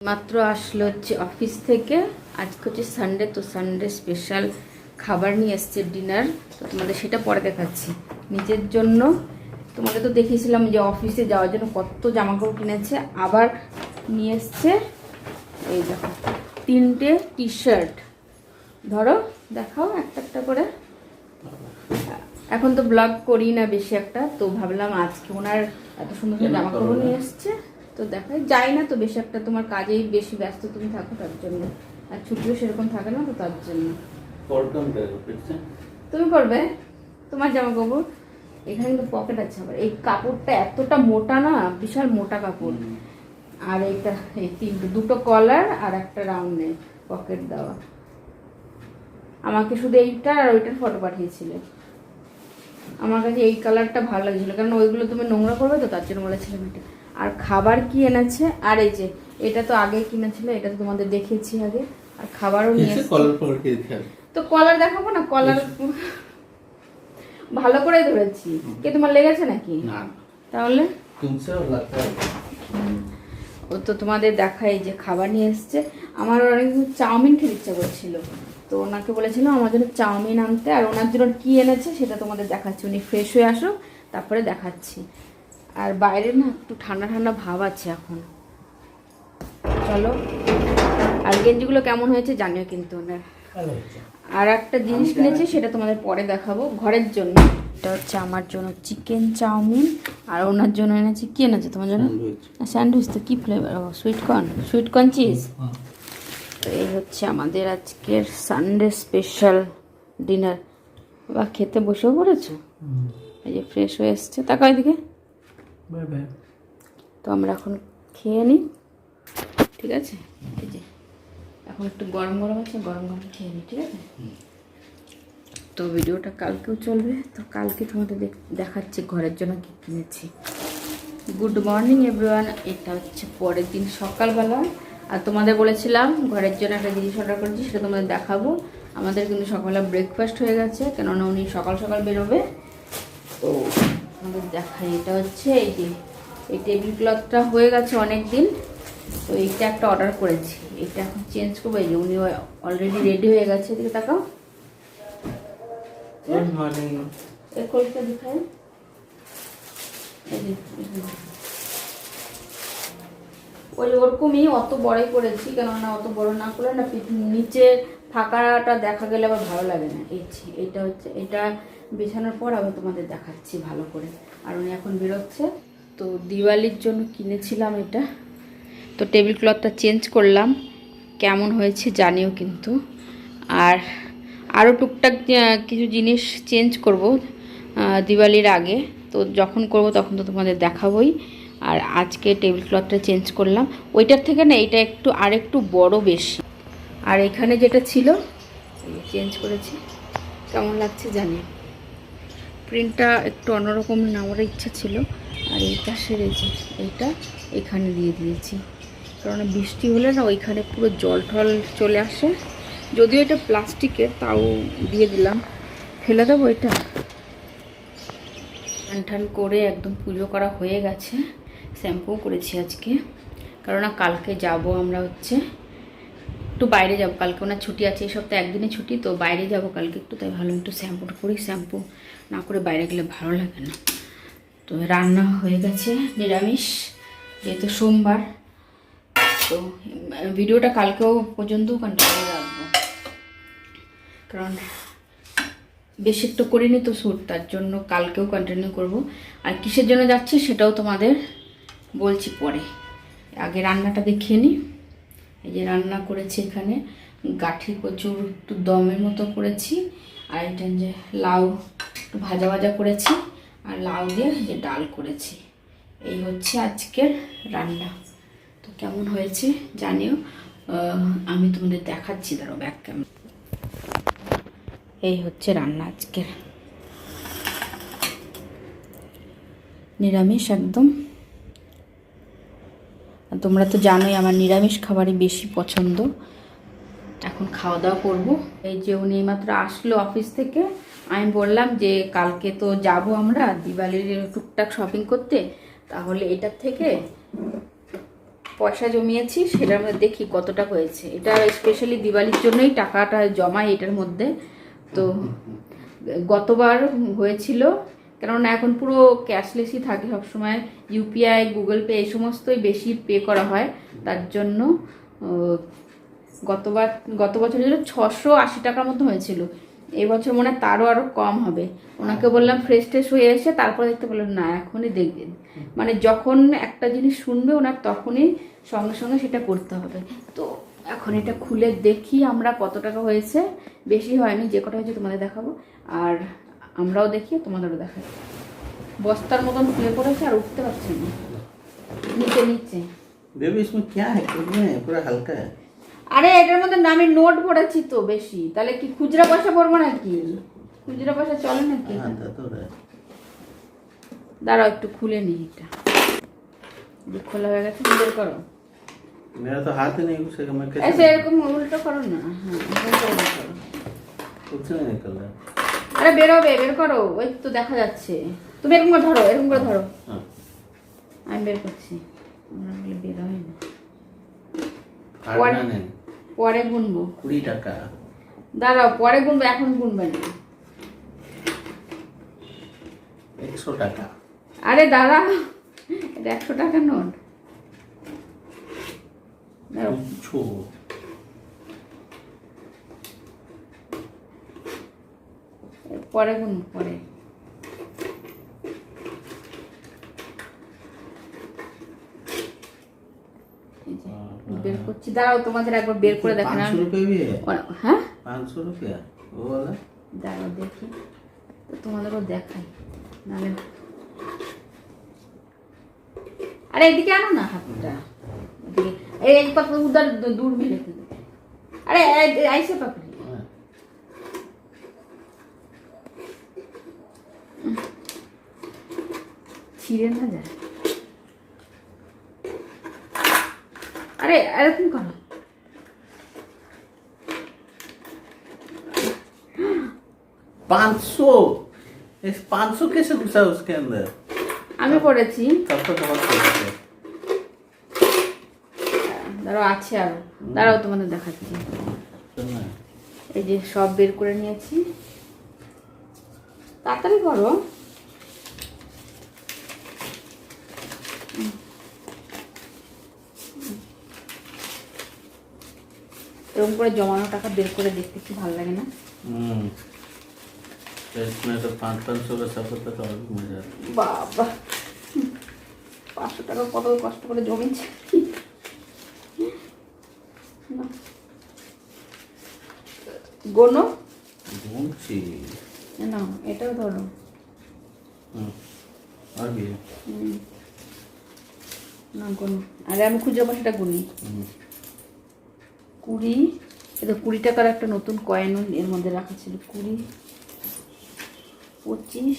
মাত্র আসলো হচ্ছে অফিস থেকে। আজকে হচ্ছে সানডে তো সানডে স্পেশাল খাবার নিয়ে এসছে ডিনার তো তোমাদের সেটা পরে দেখাচ্ছি। নিজের জন্য। তোমাকে তো দেখিয়েছিলাম যে অফিসে যাওয়ার জন্য কত জামা কাপড় কিনেছে। আবার নিয়ে এসছে এই দেখো তিনটে টি শার্ট ধরো দেখাও একটা একটা করে। এখন তো ব্লগ করি না বেশি একটা তো ভাবলাম আজকে ওনার এত সুন্দর সুন্দর জামা কাপড় নিয়ে এসছে। তো দেখাই যায় না তো বেশি একটা তোমার কাজেই বেশি ব্যস্ত তুমি থাকো তার জন্য। আর ছুটিও সেরকম থাকে না তো তার জন্য। তুমি করবে? তোমার জামা কাপড় এখানে কিন্তু পকেট আছে আবার। এই কাপড়টা এতটা মোটা না বিশাল মোটা কাপড়। আর এইটা এই তিনটে দুটো কলার আর একটা রাউন্ডে পকেট দেওয়া। আমাকে শুধু এইটা আর ওইটার ফটো পাঠিয়েছিলে। আমার কাছে এই কালারটা ভালো লাগছিল। কারণ ওইগুলো তুমি নোংরা করবে তো তার জন্য বলেছিলাম এটা। আর খাবার কি এনেছে? আর এই যে এটা তো আগে কিনেছিল এটা তো তোমাদের দেখেছি আগে। আর খাবারও নিয়ে তো কলার দেখাবো না? কলার ভালো করে ধরেছি। কে তোমার লেগেছে নাকি? না তাহলে? ও তো তোমাদের দেখাই যে খাবার নিয়ে এসছে। আমার অনেক চাউমিন খেতে ইচ্ছা করছিল। তো ওনাকে বলেছিলাম আমার জন্য চাউমিন আনতে। আর ওনার জন্য কি এনেছে সেটা তোমাদের দেখাচ্ছি। উনি ফ্রেশ হয়ে আসো তারপরে দেখাচ্ছি। আর বাইরে না একটু ঠান্ডা ঠান্ডা ভাব আছে এখন। চলো। আর গেঞ্জিগুলো কেমন হয়েছে জানিও কিন্তু ওনার আর একটা জিনিস কিনেছি সেটা তোমাদের পরে দেখাবো। ঘরের জন্য। এটা হচ্ছে আমার জন্য চিকেন চাউমিন আর ওনার জন্য এনেছি কি এনেছে তোমার জন্য? স্যান্ডউইচ। তো কী ফ্লেভার ও sweet corn sweet corn cheese তো এই হচ্ছে আমাদের আজকের সানডে স্পেশাল ডিনার বা খেতে বসেও পড়েছো? এই যে ফ্রেশ হয়ে এসছে। তাকাও এদিকে। তো আমরা এখন খেয়ে নিই, ঠিক আছে? এই যে, এখন একটু গরম গরম আছে, গরম গরম খেয়ে নিই, ঠিক আছে? তো ভিডিওটা কালকেও চলবে, তো কালকে তোমাদের দেখ- দেখাচ্ছি ঘরের জন্য কি কিনেছি। গুড মর্নিং এভরিওয়ান এটা হচ্ছে পরের দিন সকালবেলা। আর তোমাদের বলেছিলাম ঘরের জন্য একটা জিনিস অর্ডার করেছি, সেটা তোমাদের দেখাবো। আমাদের কিন্তু সকালবেলা ব্রেকফাস্ট হয়ে গেছে, কেননা উনি সকাল সকাল বেরোবে। তো আমাদের দেখাই এটা হচ্ছে এই যে এই টেবিল ক্লথটা হয়ে গেছে অনেক দিন তো এইটা একটা অর্ডার করেছি। এটা এখন চেঞ্জ করব এই যে উনি অলরেডি রেডি হয়ে গেছে এদিকে তাকাও। গুড মর্নিং এ দেখায়। ওই ওরকমই অত বড়ই করেছি কেননা অত বড় না করলে না নিচে ফাঁকাটা দেখা গেলে আবার ভালো লাগে না। এই এটা হচ্ছে এটা বিছানোর পর আবার তোমাদের দেখাচ্ছি ভালো করে। আর উনি এখন বেরোচ্ছে। তো দিওয়ালির জন্য কিনেছিলাম এটা। তো টেবিল ক্লথটা চেঞ্জ করলাম। কেমন হয়েছে জানিও কিন্তু। আর আরও টুকটাক কিছু জিনিস চেঞ্জ করব দিওয়ালির আগে। তো যখন করব তখন তো তোমাদের দেখাবোই। আর আজকে টেবিল ক্লথটা চেঞ্জ করলাম। ওইটার থেকে না এটা একটু আর একটু বড় বেশি। আর এখানে যেটা ছিল চেঞ্জ করেছি। কেমন লাগছে জানি প্রিন্টটা একটু অন্যরকম নেওয়ার ইচ্ছা ছিল। আর এই যে, এইটা এখানে দিয়ে দিয়েছি। কারণ বৃষ্টি হলে না ওইখানে পুরো জল টল চলে আসে। যদিও এটা প্লাস্টিকের, তাও দিয়ে দিলাম। ফেলে দেবো এটা? ঠান করে একদম পুজো করা হয়ে গেছে। শ্যাম্পু করেছি আজকে। কেননা কালকে যাব আমরা হচ্ছে। একটু বাইরে যাব, কালকে ওনার ছুটি আছে, এই সপ্তাহে একদিনে ছুটি, তো বাইরে যাব কালকে একটু, তাই ভালো একটু শ্যাম্পুটা করি, শ্যাম্পু না করে বাইরে গেলে ভালো লাগে না। তো রান্না হয়ে গেছে, নিরামিষ, যেহেতু সোমবার, তো ভিডিওটা কালকেও পর্যন্ত কন্টিনিউ রাখব। কারণ বেশি একটু করিনি তো শ্যুট তার জন্য কালকেও কন্টিনিউ করব। আর কিসের জন্য যাচ্ছি সেটাও তোমাদের বলছি পরে। আগে রান্নাটা দেখিয়ে নিই এই যে রান্না করেছি এখানে, গাঠি, কচুর একটু দমের মতো করেছি, আর এটা যে লাউ একটু ভাজা ভাজা করেছি, আর লাউ দিয়ে যে ডাল করেছি। এই হচ্ছে আজকের রান্না। তো কেমন হয়েছে জানিও আমি তোমাদের দেখাচ্ছি দাঁড়ো ব্যাক ক্যামেরা এই হচ্ছে রান্না আজকের। নিরামিষ একদম। তোমরা তো জানোই আমার নিরামিষ খাবারই বেশি পছন্দ। এখন খাওয়া দাওয়া করব। এই যে উনি মাত্র আসলো অফিস থেকে, আমি বললাম যে কালকে তো যাব আমরা দিওয়ালির টুকটাক শপিং করতে, তাহলে এটার থেকে পয়সা জমিয়েছি, সেটার মধ্যে দেখি কতটা হয়েছে। এটা স্পেশালি দিওয়ালির জন্যই টাকাটা জমাই এটার মধ্যে। তো গতবার হয়েছিল কেননা এখন পুরো ক্যাশলেসই থাকে সবসময় ইউপিআই গুগল পে এই সমস্তই বেশি পে করা হয়। তার জন্য গতবার, গত বছর ছিল ছশো আশি টাকার মতো হয়েছিল, এই বছর মনে হয় তারও আরও কম হবে। ওনাকে বললাম ফ্রেশ ট্রেশ হয়ে এসে তারপর দেখতে বললাম না, এখনই দেখবেন মানে যখন একটা জিনিস শুনবে ওনার তখনই সঙ্গে সঙ্গে সেটা করতে হবে। তো এখন এটা খুলে দেখি আমরা কত টাকা হয়েছে। বেশি হয়নি, যে কটা হয়েছে তোমাদের দেখাবো। আর আমরাও দেখি তোমাদেরও দেখাই বস্তার মতন শুয়ে পড়েছে আর উঠতে পারছে না নিচে নিচে बेबी इसमें क्या है कुछ नहीं है पूरा हल्का है আরে এটার মধ্যে না আমি নোট ভরেছি তো বেশি তাহলে কি খুচরা পয়সা পড়বো নাকি খুচরা পয়সা চলে নাকি हाँ था तो रहा है দাঁড়াও একটু খুলে নিই এটা যে খোলা হয়ে গেছে বের করো मेरा तो हाथ ही नहीं घुसेगा मैं এসে कैसे এরকম উল্টো করো না হ্যাঁ এরকম করে বের করো। कुछ नहीं निकल रहा है আরে বেরোবে বের করো। ওই তো দেখা যাচ্ছে। তুমি এরকম করে ধরো এরকম করে ধরো। আমি বের করছি। বের হয় না। পরে গুনবো। কুড়ি টাকা। দাঁড়াও পরে গুনবো এখন গুনবে না। একশো টাকা। আরে দাঁড়া এটা একশো টাকা নোট। পরে গুন পরে। বের করছি। দাঁড়াও তোমাদের একবার বের করে দেখেন। হ্যাঁ? পাঁচশো রুপিয়া ও বলে? দাঁড়াও দেখি। তোমাদেরও দেখাই নালে আরে এদিকে আনো না হাতটা। এই এক পাতা উদার দূর মেরে আরে আইসে পাকড়ে ছিঁড়ে না যায় আরে এরকম করো पाँच सौ इस पाँच सौ कैसे घुसा उसके अंदर আমি পড়েছি तब तो बहुत सही है দাঁড়াও আছে আরো দাঁড়াও তোমাদের দেখাচ্ছি सुनना है। এই যে সব বের করে নিয়েছি তাড়াতাড়ি করো এরকম করে জমানো টাকা বের করে দেখতে কি ভালো লাগে না हम्म तो इसमें तो पाँच पाँच सौ का सब होता तो और भी मजा आता বাবা হুম, পাঁচশো টাকা কত কষ্ট করে জমেছে না। গোনো घूमची না এটাও ধরো हम्म और भी है হুম। না গোনো আরে আমি খুচরো পয়সাটা গুনি हम्म, কুড়ি। এটা কুড়ি টাকার একটা নতুন কয়েন এর মধ্যে রাখা ছিল কুড়ি পঁচিশ।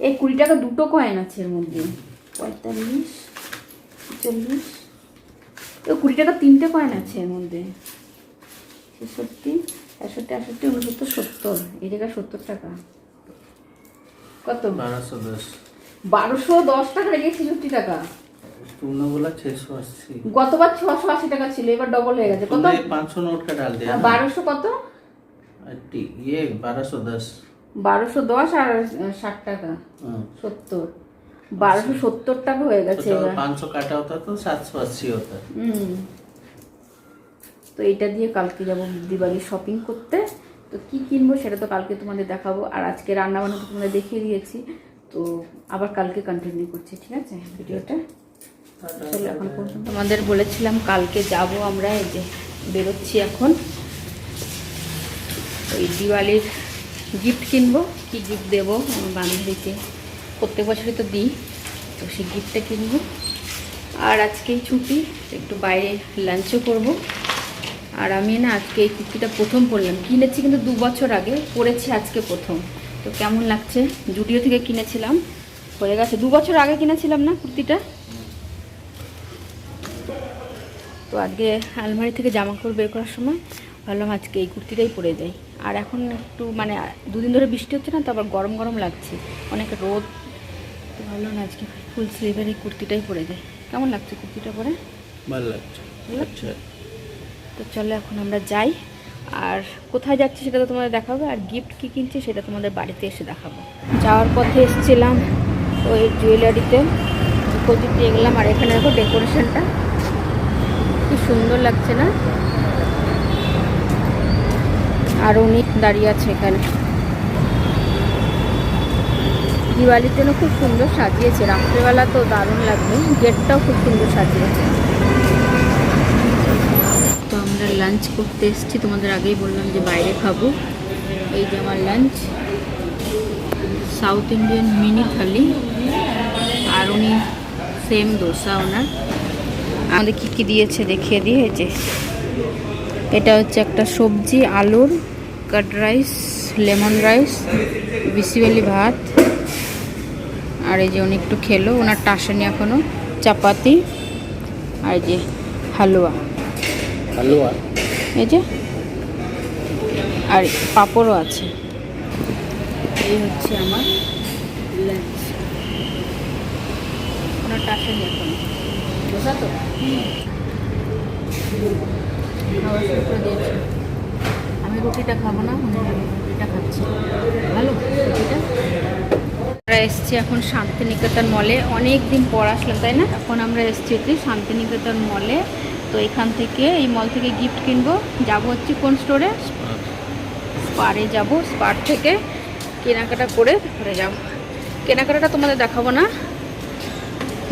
এই কুড়ি টাকা দুটো কয়েন আছে এর মধ্যে পঁয়তাল্লিশ চল্লিশ। এ কুড়ি টাকা তিনটে কয়েন আছে এর মধ্যে ছেষট্টি একষট্টি আষট্টি উনসত্তর সত্তর। এই জায়গায় সত্তর টাকা। কত? বারোশো দশ। বারোশো দশ টাকা রেখে ছেষট্টি টাকা। চূর্ণগুলা 680 গতবার 680 টাকা ছিল এবার ডবল হয়ে গেছে। কত? 500 নোট কা বারোশো দিया 1200 কত টি ये 1210 1210 আর 60 টাকা। 70 বারোশো সত্তর টাকা হয়ে গেছে পাঁচশো কাটা হতো তো সাতশো আশি হতো। তো এটা দিয়ে কালকে যাব দিওয়ালি শপিং করতে। তো কি কিনবো সেটা তো কালকে তোমাদের দেখাবো। আর আজকে রান্নাবান্না তো তোমাদের দেখিয়ে দিয়েছি। তো আবার কালকে কন্টিনিউ করছি ঠিক আছে? ভিডিওটা? এখন পর্যন্ত তোমাদের বলেছিলাম, কালকে যাব আমরা, এই যে বেরোচ্ছি এখন। ওই দিওয়ালির গিফট কিনবো। কি গিফট দেবো? বান্ধবীকে। প্রত্যেক বছরই তো দিই, তো সেই গিফটটা কিনবো। আর আজকেই ছুটি, একটু বাইরে লাঞ্চও করব। আর আমি না আজকে এই কুর্তিটা প্রথম পরলাম। কিনেছি কিন্তু দু বছর আগে, পরেছি আজকে প্রথম। তো কেমন লাগছে? জুডিও থেকে কিনেছিলাম। হয়ে গেছে। দু বছর আগে কিনেছিলাম না কুর্তিটা? তো আজকে আলমারি থেকে জামা কাপড় বের করার সময় ভাবলাম আজকে এই কুর্তিটাই পরে যাই। আর এখন একটু মানে দুদিন ধরে বৃষ্টি হচ্ছে না তো আবার গরম গরম লাগছে। অনেক রোদ। তো ভাবলাম আজকে ফুল স্লিভের এই কুর্তিটাই পরে যাই। কেমন লাগছে কুর্তিটা পরে? ভালো লাগছে। আচ্ছা। তো চলো এখন আমরা যাই। আর কোথায় যাচ্ছি সেটা তো তোমাদের দেখাবো আর গিফট কী কিনছি সেটা তোমাদের বাড়িতে এসে দেখাবো। যাওয়ার পথে এসেছিলাম ওই জুয়েলারিতে প্রদীপ দিয়ে গেলাম আর এখানে দেখো ডেকোরেশনটা সুন্দর লাগছে না? আর উনি দাঁড়িয়ে আছে এখানে। দিওয়ালির জন্য খুব সুন্দর সাজিয়েছে। রাত্রেবেলা তো দারুণ লাগবে। গেটটাও খুব সুন্দর সাজিয়েছে। তো আমরা লাঞ্চ করতে এসেছি। তোমাদের আগেই বললাম যে বাইরে খাব। এই যে আমার lunch south Indian mini thali. আর উনি সেম দোসা ওনার। আমাদের কী কী দিয়েছে দেখিয়ে দিয়েছে এটা হচ্ছে একটা সবজি আলুর cut rice lemon rice bisibele ভাত আর এই যে উনি একটু খেলো ওনার টাসানি এখনও চাপাতি আর এই যে হালুয়া। হালুয়া? এই যে আর পাঁপড়ও আছে। এই হচ্ছে আমার লাঞ্চ ওনার টাসানি এখন। আমি রুটিটা খাব না রুটিটা খাচ্ছি ভালো রুটিটা আমরা এসছি এখন শান্তিনিকেতন মলে অনেক দিন পর আসলাম তাই না এখন আমরা এসছি হচ্ছে শান্তিনিকেতন মলে তো এখান থেকে এই মল থেকে গিফট কিনবো যাব হচ্ছে কোন স্টোরে স্পারে যাব স্পার থেকে কেনাকাটা করে ঘুরে যাব কেনাকাটাটা তোমাদের দেখাবো না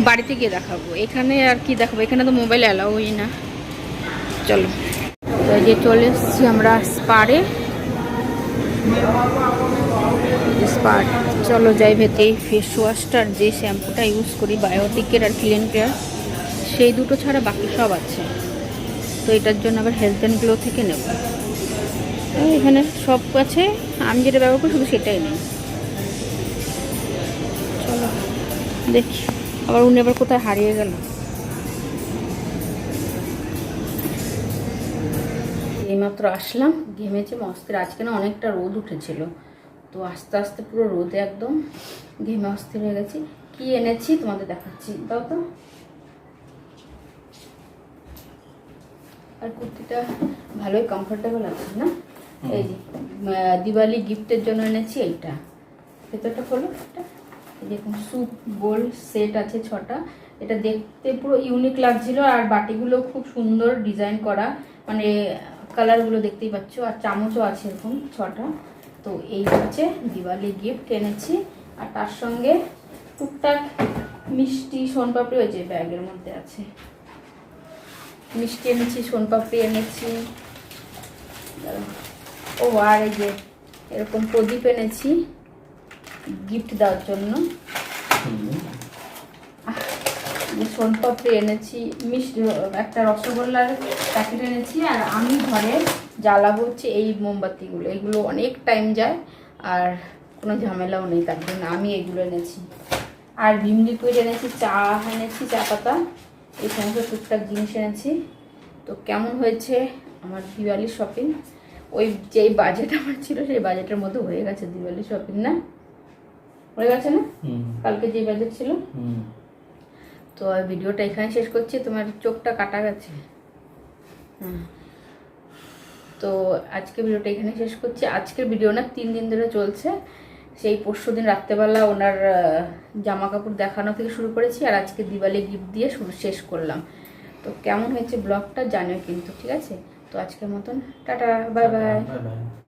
বাড়িতে গিয়ে দেখাবো। এখানে আর কি দেখাবো? এখানে তো মোবাইল অ্যালাউই না। চলো। যে চলে এসেছি আমরা স্পারে স্পার চলো যাই ভেতে এই ফেস ওয়াশটার যে শ্যাম্পুটা ইউজ করি বায়োটিকের আর ক্লিন কেয়ার সেই দুটো ছাড়া বাকি সব আছে। তো এটার জন্য আবার হেলথ অ্যান্ড গ্লো থেকে নেব। এখানে সব আছে। আমি যেটা ব্যবহার করি শুধু সেটাই নেই। চলো, দেখি। আবার উনি আবার কোথায় হারিয়ে গেল? এইমাত্র আসলাম ঘেমেছে মস্তের আজকে না অনেকটা রোদ উঠেছিল। তো আস্তে আস্তে পুরো রোদে একদম ঘেমে অস্থির হয়ে গেছি। কি এনেছি তোমাদের দেখাচ্ছি দাও তো। আর কুর্তিটা ভালোই কমফোর্টেবল আছে না? এই যে দিওয়ালি গিফটের জন্য এনেছি এইটা। ভেতরটা খোলো এটা দেখুন স্যুপ বোল সেট আছে ছটা। এটা দেখতে পুরো ইউনিক লাগছিল আর বাটিগুলো খুব সুন্দর ডিজাইন করা। মানে কালারগুলো দেখতেই পাচ্ছ, আর চামচও আছে এরকম ছটা। তো এই হচ্ছে দিওয়ালি গিফট এনেছি। আর তার সঙ্গে টুকটাক মিষ্টি সোনপাপড়ি ওই যে ব্যাগের মধ্যে আছে। মিষ্টি এনেছি, সোনপাপড়ি এনেছি। ও আর এই যে এরকম প্রদীপ এনেছি। গিফট দেওয়ার জন্য। সোনপাপড়ি এনেছি, মিষ্টি, একটা রসগোল্লার প্যাকেট এনেছি, আর আমি ঘরে জ্বালাবো হচ্ছে এই মোমবাতিগুলো। এগুলো অনেক টাইম যায়, আর কোনো ঝামেলাও নেই, তার জন্য আমি এগুলো এনেছি। আর ভিম লিকুইড এনেছি, চা এনেছি, চা পাতা, এই সমস্ত টুকটাক জিনিস এনেছি। তো কেমন হয়েছে আমার দিওয়ালি শপিং ওই যেই বাজেট আমার ছিল, সেই বাজেটের মধ্যে হয়ে গেছে দিওয়ালি শপিং না? হয়ে গেছে না? হুম। কালকে যে বাজেট ছিল। হুম। তো আর ভিডিওটা এখানে শেষ করছি তোমার চোখটা কাটা গেছে? হুম। তো আজকে ভিডিওটা এখানে শেষ করছি। আজকের ভিডিও না তিন দিন ধরে চলছে। সেই পরশু দিন রাত্রেবেলা ওনার জামা কাপড় দেখানো থেকে শুরু করেছি আর আজকে দিওয়ালি গিফট দিয়ে শুরু শেষ করলাম। তো কেমন হয়েছে ব্লগটা জানিও কিন্তু ঠিক আছে? তো আজকের মতন টাটা বাই বাই।